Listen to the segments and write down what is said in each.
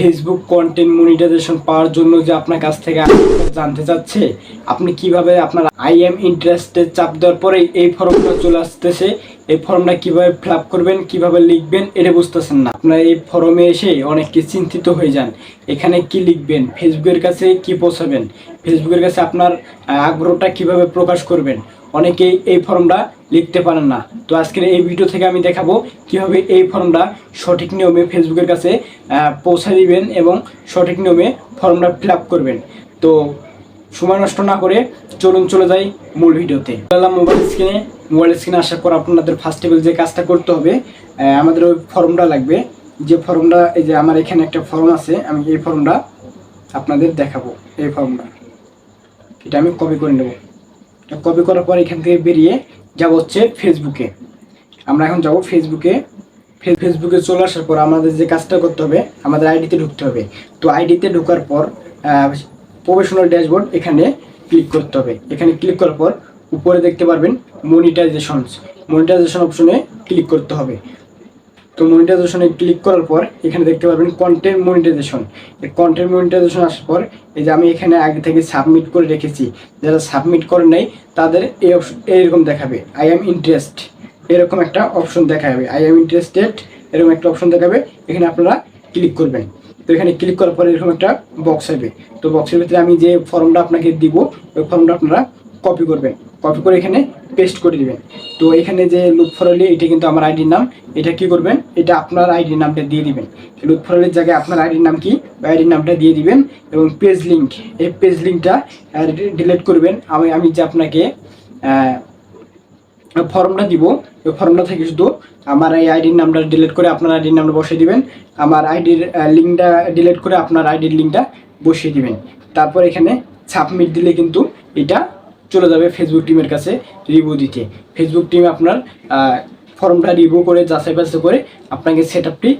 Facebook content monetization পাওয়ার জন্য যে আপনার কাছ থেকে জানতে চাচ্ছে, আপনি কীভাবে আপনার আই এম ইন্টারেস্টেড চাপ দেওয়ার পরে এই ফর্মটা চলে আসতেছে। এই ফর্মটা কীভাবে ফিল করবেন, কীভাবে লিখবেন, এটা বুঝতেছেন না। আপনার এই ফর্মে এসে অনেককে চিন্তিত হয়ে যান। এখানে কি লিখবেন ফেসবুকের কাছে কি পৌঁছাবেন? ফেসবুকের কাছে আপনার আগ্রহটা কীভাবে প্রকাশ করবেন? অনেকেই এই ফর্মটা লিখতে পারেন না। তো আজকের এই ভিডিও থেকে আমি দেখাবো কীভাবে এই ফর্মটা সঠিক নিয়মে ফেসবুকের কাছে পৌঁছে দিবেন এবং সঠিক নিয়মে ফর্মটা ফিল করবেন। তো সময় নষ্ট না করে চলুন চলে যাই মূল ভিডিওতে বললাম মোবাইল স্ক্রিনে মোবাইল স্ক্রিনে আসার পর আপনাদের ফার্স্ট টেবিল যে কাজটা করতে হবে আমাদের ওই ফর্মটা লাগবে। যে ফর্মটা, এই যে আমার এখানে একটা ফর্ম আছে, আমি এই ফর্মটা আপনাদের দেখাবো, এই ফর্মটা। এটা আমি কপি করে নেব। কপি করার পর এখান থেকে বেরিয়ে যাব হচ্ছে ফেসবুকে আমরা এখন যাব ফেসবুকে ফেসবুকে চলে আসার পর আমাদের যে কাজটা করতে হবে, আমাদের আইডিতে ঢুকতে হবে। তো আইডিতে ঢোকার পর প্রফেশনাল ড্যাশবোর্ড এখানে ক্লিক করতে হবে। এখানে ক্লিক করার পর উপরে দেখতে পারবেন মনিটাইজেশনস মনিটাইজেশন অপশনে ক্লিক করতে হবে। তো মনিটাইজেশনে ক্লিক করার পর এখানে দেখতে পারবেন কন্টেন্ট মনিটাইজেশন এই কন্টেন্ট মনিটাইজেশন আসার পর এই যে আমি এখানে আগে থেকে সাবমিট করে রেখেছি, যারা সাবমিট করে নেই, তাদের এই এইরকম দেখাবে আই এম ইন্টারেস্ট এরকম একটা অপশন দেখাবে আই এম ইন্টারেস্টেড এরকম একটা অপশন দেখাবে, এখানে আপনারা ক্লিক করবেন। তো এখানে ক্লিক করার পরে এরকম একটা বক্স হবে তো বক্সের ভিতরে আমি যে ফর্মটা আপনাকে দিব, ওই ফর্মটা আপনারা কপি করবেন। কপি করে এখানে পেস্ট করে দিবেন তো এখানে যে লুক ফরলি এটা কিন্তু আমার আইডির নাম। এটা কি করবেন? এটা আপনার আইডির নামটা দিয়ে দিবেন। লুক ফরলির জায়গায় আপনার আইডির নাম কি? আইডির নামটা দিয়ে দিবেন এবং পেজ লিঙ্ক এই পেজ লিঙ্কটা ডিলিট করবেন। আমি আমি যে আপনাকে ফর্মটা দিব ওই ফর্মটা থেকে শুধু আমার এই আইডির নামটা ডিলিট করে আপনার আইডির নামটা বসিয়ে দিবেন। আমার আইডির লিঙ্কটা ডিলিট করে আপনার আইডির লিঙ্কটা বসিয়ে দিবেন। তারপর এখানে সাবমিট দিলে কিন্তু এটা চলে যাবে ফেসবুক টিমের কাছে রিভিউ দিতে। ফেসবুক টিম আপনার ফর্মটা রিভিউ করে, যাচাই বাছাই করে আপনাকে সেট আপটি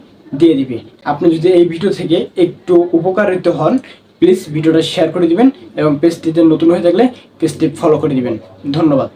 দিয়ে দিবে। আপনি যদি এই ভিডিও থেকে একটু উপকারিত হন প্লিজ ভিডিওটা শেয়ার করে দিবেন এবং পেজটিতে নতুন হয়ে থাকলে পেজটি ফলো করে দিবেন। ধন্যবাদ।